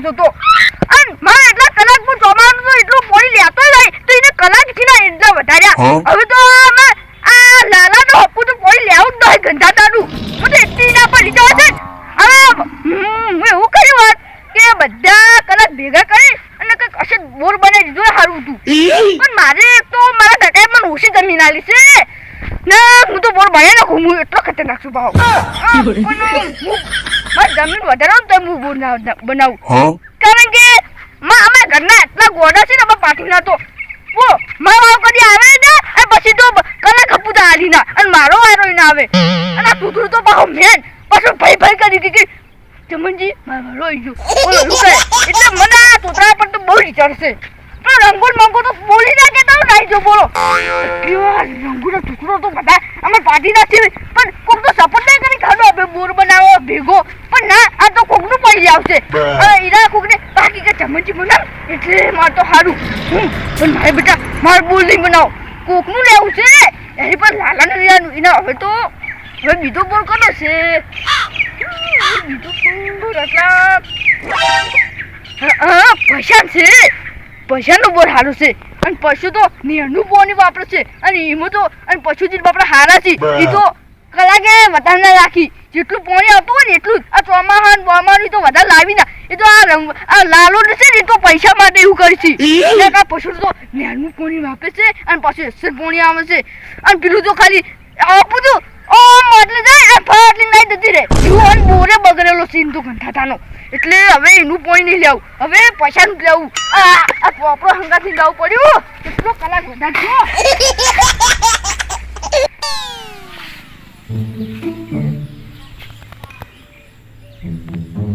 કલાક વધારતો તો. અને મારે એટલા કલાક હું ચોમાનું તો એટલું પોણી લેતો નહીં તો એને કલાકથી ના એટલા વધાર્યા? હવે તો આ લાલા નો હપ્પુ તો પોણી લેવું જ નહીં ગંધાતાનું. મને એટલી ના પડી જવા છે હવે હું એવું કર્યું હોત કે બધા કલાક ભેગા કરી અને કંઈક અશે બોર બનાવી દીધું સારું હતું. પણ મારે તો મારા કાકાએ મને ઓછી જમીન આલી છે. ના હું તો બોર બનાવી નાખું હું એટલો ખતરનાક છું ભાવ. હા, હું- મારી જમીન વધારે તો હું બનાવું. કારણ કે માં અમે ઘરના એટલા ગોડા છે ને અમે પાટીના તો બોલો મારો વાવ કદી આવે ને અને પછી તો કલા હપુતા હારી ના અને મારો વારો ના આવે. અને આ કૂતરું તો પાછો મેન. પાછો ભાઈ ભાઈ કરી કે ચમનજી મારો વારો આવી ગયો. બોલો એટલે મને આ તોતરા પર તો બહુ વિચાર છે. પણ રંગોન મંગો તો બોલી ના હું નાઈ જો બોલો. રંગુનો ટુકડો તો બધા. અમે પાટી નથી પણ કોક તો સપોર્ટ નહીં કરી ખાડો આપણે બોર બનાવો ભેગો. પણ ના આ તો કોકનું પડી આવશે. ઈરા કોક ને બાકી કે ચમચી બનાવ એટલે માર તો સારું પણ મારે બેટા માર બોલ નહીં બનાવો. કોકનું લેવું છે? એની પર લાલાને લેવાનું એના હવે તો હવે બીજો બોલ કરો છે? બીજો બોલ એટલા હા પૈસા છે. પૈસાનો બોર સારું છે. અને પશુ તો નેનું બોની વાપરે છે. અને એમાં તો અને પશુ જે બાપડા હારા છે. એ તો કલાકે વધારે ના રાખી. જેટલું પાણી આપવું હોય ને એટલું. આ ચોમાહા ને બોમાનું તો વધારે લાવી ના. એ તો આ રંગ આ લાલો છે ને એ તો પૈસા માટે એવું કરે છે. એટલે આ પશુ તો નેનું પાણી વાપરે છે અને પાછું એસર પાણી આવે છે. અને પેલું તો ખાલી આપું તો ઓ માટલે જાય આ ફાટલી નાઈ જતી રહે. એવું અને બોરે બગડેલો સીન તો ગંધાતાનો. એટલે હવે એનું પોઈ નહીં લેવું. હવે પૈસાનું જ લેવું. આ પોપડો હંગાથી લેવું પડ્યું. કેટલો કલાક વધારે થયો. Huh?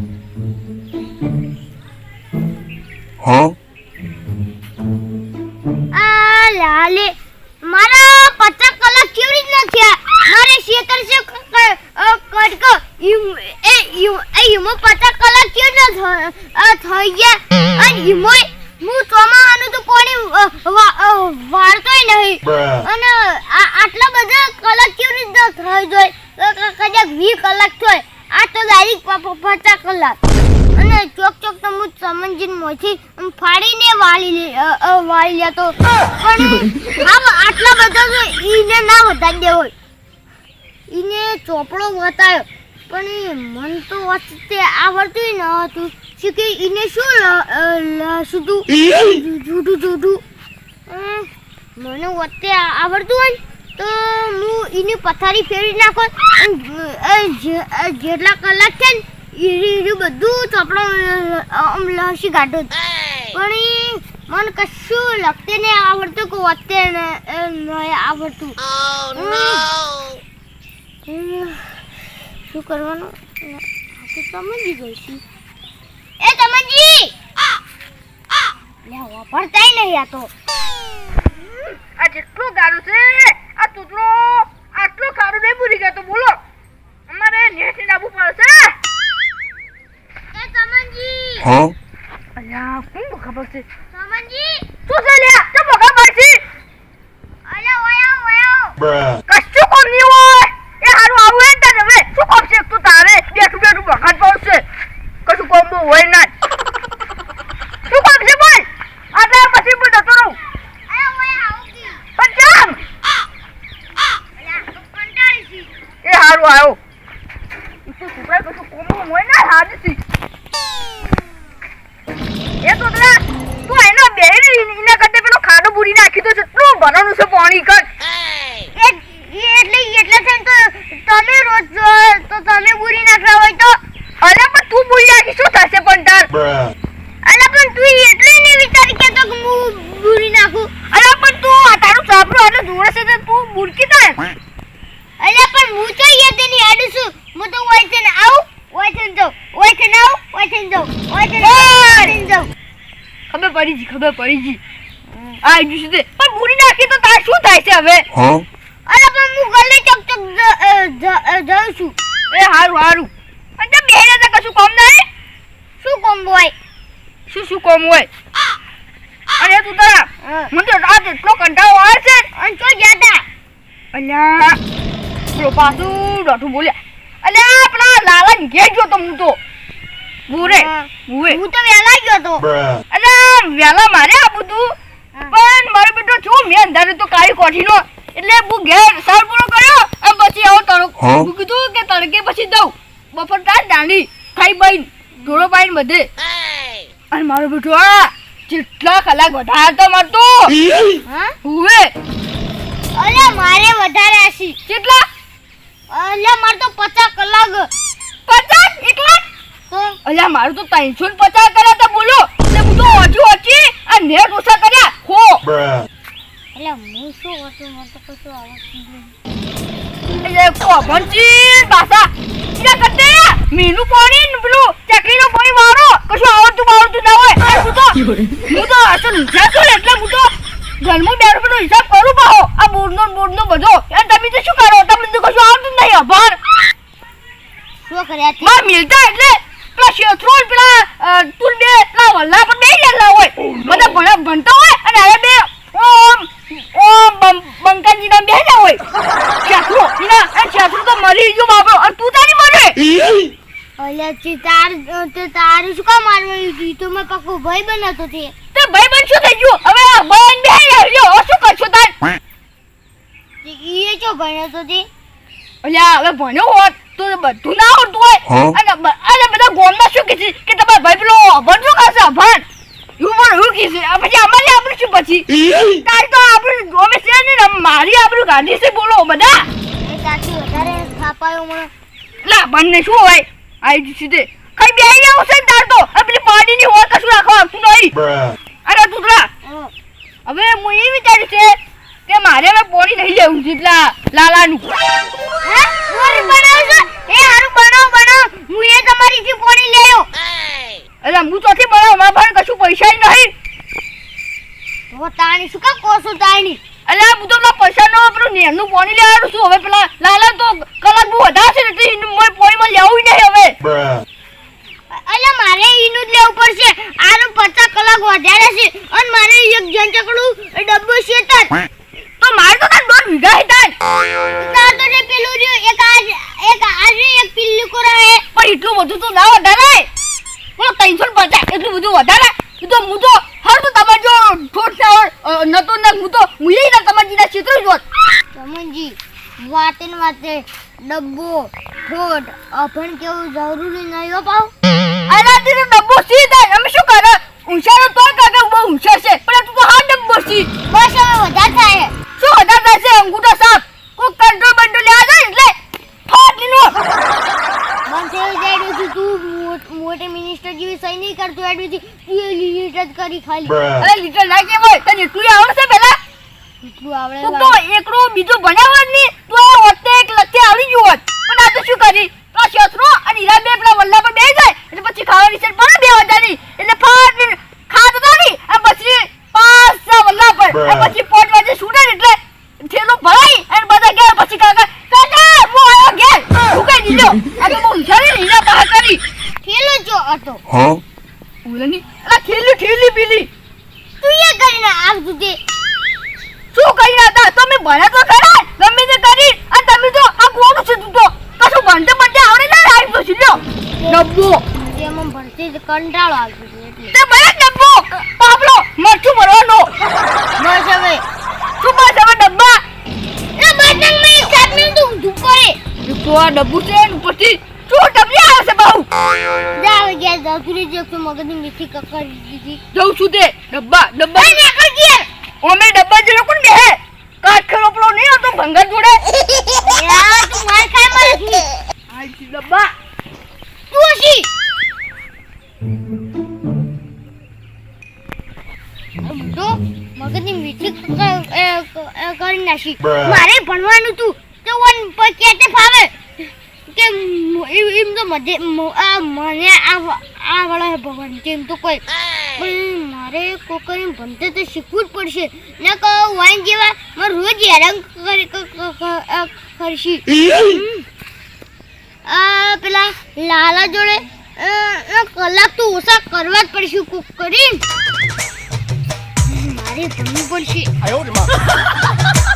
અને ઈમોય હું ચોમાહાનું તો કોણી વાળતોય નહીં. અને આ આટલા બધા કલાક કેવી રીતના થઈ જાય? કદાચ વીસ કલાક થાય. આ તો ડાયરેક્ટ પચાસ કલાક. અને ચોક ચોક તો હું સમંજીન મોથી ફાડીને વાળી વાળી લેતો. પણ આટલા બધા ઈને ના વધારી દેવો ઈને ચોપડો બતાવ્યો પણ મન તો વચ્ચે આવડતું ન હતું. શું કે ઈને શું તું જૂઠું જૂઠું મને વચ્ચે આવડતું હોય તો હું એને પથારી ફેરવી નાખો જેટલા કલાક છે ને એ બધું ચોપડો લસી કાઢો પણ ઈ મને કશું લખતે નહીં આવડતું કે વચ્ચે નહીં આવડતું શું કરવાનું સમજી ગઈ છું એ સમજી લે વાપરતાય નહીં આ તો. આ જેટલું ગારું છે આ તૂતરો આટલું ખારું નહીં ભૂલી ગયો તો બોલો. અમારે નેથી નાબુ પડશે એ સમજી Huh? અલ્યા કોણ ખબર છે સમજી શું છે લે તો બગા પડશે? અલ્યા ઓયા ઓયા Bruh. કશું કોમ નહીં હોય એ હારું આવું હે ને તને હવે શું કોમ છે તું તારે બેઠું બેઠું બગાડ પડશે કશું કોમ બહુ હોય ના શું કોમ છે બોલ આટલા પછી હું જતો રહું અલા ઓયા આવકી પણ કેમ અલા તો કંટાળી છી એ હારું આવ્યો ઈ તો છોકરા કશું કોમ હોય ના હાજસી એ તો પેલા તું એના બે એના કરતે પેલો ખાડો બુરી નાખી તો કેટલું ભરવાનું છે પાણી કર. એ એ એટલે એટલે છે ને તો તમે રોજ તો તમે બુરી નાખતા હોય તો અલા પણ તું બુરી નાખી શું થશે પણ તાર Bruh. અલા પણ તું એટલે નહીં વિચારી કે તો હું બુરી નાખું અલા પણ તું આ તારું સાપડું આટલું જોડે છે તો તું બુરકી થાય અલા પણ હું તો યાદ નહીં આડું છું હું તો ઓય છે ને આવું ઓય છે ને જાઉં ઓય છે ને આવું ઓય છે ને જાઉં ઓય છે ને આવું, ઓય છે ને જાઉં ખબર પડી જી ખબર પડી જી આ ગયું સુધી પણ બુરી નાખી તો તાર શું થાય છે હવે? અલા પણ હું ગલે ચક ચક જ- જ- જાઉં છું. એ હારું હારું. પણ તે બેહે તો કશું કોમ નહીં શું કોમ હોય? શું શું કોમ હોય? અરે તું તારા મને તો રાત એટલો કંટાળો આવે છે. અને તો જ્યાદા અલ્યા પેલો પાછું ડોઠું બોલ્યા. અલ્યા આપણા લાલા ને ઘેર ગયો તો હું તો. ઉવે હું. તો વેલા ગયો તો. વહેલા મારે આ બધું. પણ મારો બેટો છું મેં અંધારે તો કાળી કોઠીનો. એટલે હું ઘેર સાર પૂરો કર્યો અને પછી આવો તડકો હું. કીધું કે તડકે પછી દઉં. બપોર તાર દાંડી ખાઈ બાઈ ધોળો પાઈને બધે. અને મારો બેટો આ જેટલા કલાક વધારે તો. મારતો હા? ઉવે અલ્યા મારે વધારે આશી કેટલા અલ્યા મારે તો પચાસ કલાક. પચાસ? એકલા? તો અલ્યા મારું તો ત્રણસો ને પચાસ કર્યા તા બોલો. એટલે અને નેટ ઓછા કર્યા. ખો એટલે હું શું હતું મને તો કશું આવડતું નહીં. એટલે કોભણચી બાસા ઈલા કરતે મીનું પાણી ને પેલું ચકલીનું પાણી વાળો કશું આવડતું બાવડતું ના હોય. હું તો હું તો અસલ છું એટલે હું તો જન્મ બે રૂપિયાનો હિસાબ કરું પાહો આ બોર્ડનો ને બોર્ડનો બધો. એ તમે તો શું કરો? તમને તો કશું આવડતું નહીં અભાર શું કર્યા તે? મિલતા એટલે પેલા શેથરો પેલા બે પેલા વલ્લા પણ બે ગયેલા હોય. બધા ભણા ભણતા હોય અને હવે બે ઓમ ઓમ બંકાજી ના બે હોય. શેથરો એના આ શેથરો તો મરી ગયો બાપો અને તું તારી મરે અલ્યા તે તાર તે તારું શું કામ મારવાનું તું? તો મેં પાકો ભાઈ બનાતો તે. તે ભાઈ બન શું થઈ ગયું? હવે આ બન બે હવે શું કરશો તાર. ઈએ ચો ભણ્યો તો તે? અલ્યા હવે ભણ્યો હોત તો બધું ના આવડતું હોય. અને બ- અને બધા ગોમમાં શું કહે છે કે તમારા ભાઈ પેલો અભણ શું કરશે અભણ એવું પણ આ પછી અમારે આપણે શું પછી? તાર તો આપણે ગોમે છે ને મારી આપણું ગાંધી છે બોલો બધા. એ તારથી વધારે થાપાયો મને. લા બંને શું હોય? આઈ સીધે કઈ બે આવું છે તાર તો. આ પેલી પાણીની હોય કશું રાખવા આવતું નહીં? કોસો તાણી એટલે હું તો પેલા પૈસા નો પેલું પાણી લેવાનું છું હવે પેલા લાલા તો કલાક બહુ વધારે છે એટલે મને પાણીમાં લેવું નહીં હવે. અલ્યા મારે ઈનું જ લેવું પડશે. આનું પચાસ કલાક વધારે છે. અને મારે એક જંચકડું ડબ્બો છે તો મારે તો તાર દોઢ વીઘા તાર. તો જે પેલું રહ્યું એક આજ એક આજ એક પિલ્લું કરાય પણ એટલું બધું તો ના વધારે. બોલો ત્રણસો પચાસ એટલું બધું વધારે. તો હું તો તમારે જો ઠોઠ ના હોય નતો ને હું તો એ ના તમારી જીના ચિત્ર જોત. રમણજી વાતે ને વાતે ડબ્બો ઠોડ અભણ કેવું જરૂરી નહીં હો પાવ. આનાથી તીરો ડબ્બો સીધા થાય અમે શું કરે હોશિયારો તો કાકા બહુ હોશિયાર છે પણ તું તો હા ડબ્બો સી બસ હવે વધારે થાય શું વધારે થશે અંગૂઠો સાફ કોઈ કંટ્રોલ બંટ્રોલ લેવા જાય ને એટલે ફાટ લીનો મન થઈ જાય છે તું મોટ- મોટી મિનિસ્ટર જેવી સહી નહીં કરતો એડવી તું એ લીટ જ કરી ખાલી. અરે લીટર ના તને એટલું આવડે પેલા એટલું આવડે તું તો એકડું બીજું ભણ્યા હોતની તો હોતે એક લખે આવડી ગયું હોત. પણ આ તો શું કરી? તો આ અને હીરા બે પેલા વલ્લા પર બે જાય. એટલે પછી ખાવાની છે પડે બે હજારની એટલે ફાટ ખાતો અને પછી પાંચ છ વલ્લા પર. અને પછી પોટ વાજે છૂટે ને એટલે થેલો ભરાઈ અને બધા ગયા. પછી કાકા કાકા હું આવ્યો ઘેર. ભૂકાઈ દીધો આ તો બહુ હુંશારી હીરા બહાર કરી. થેલો જો હતો. Huh? ઓલાની અલા થેલી થેલી પીલી તું એ કરીને શું કરી હતા? તમે ભણ્યા તો ખરા ગમે તે કરી. અને તમે તો આ કોણ છે તું તો? કશું ભણતે ભણતે આવડે ના રાઈટ તો છીલો ડબ્બો તેમાં ભણતી જ કંટાળો આવી ગયો એટલે. તે ભલે ડબ્બો પાપલો મરચું ભરવાનો. બસ હવે. શું બસ હવે ડબ્બા? એ બટન મેં સાત મિનિટ ઊંધું પડે તો આ ડબ્બુ છે ને પછી શું ડબ્બી આવશે બહુ? જાવ ગયા દસરી જે તો મગજની મીઠી કકડી દીધી. જઉં છું તે. ડબ્બા ડબ્બા. ઓમે ડબ્બા જેલો કોણ બેહે? કાઠ ખેલો પેલો નહીં આવતો ભંગર જોડે? યાર તું માર ખાય મારે થી આ ડબ્બા. તું હસી તો મગજની મીઠી કરી નાખી. મારે ભણવાનું તું. તો વન પર કેતે ફાવે. કે એમ તો મજે આ મને આ આ વળે ભગવાન કેમ તો કોઈ. મારે કોકરી ભણતે તો શીખવું જ પડશે. ને કહો વાન જેવા મારે રોજ હેરાન કરશી. આ પેલા લાલા જોડે કલાક તો ઓછા કરવા જ પડશે કોક કરી મારે ભણવું પડશે.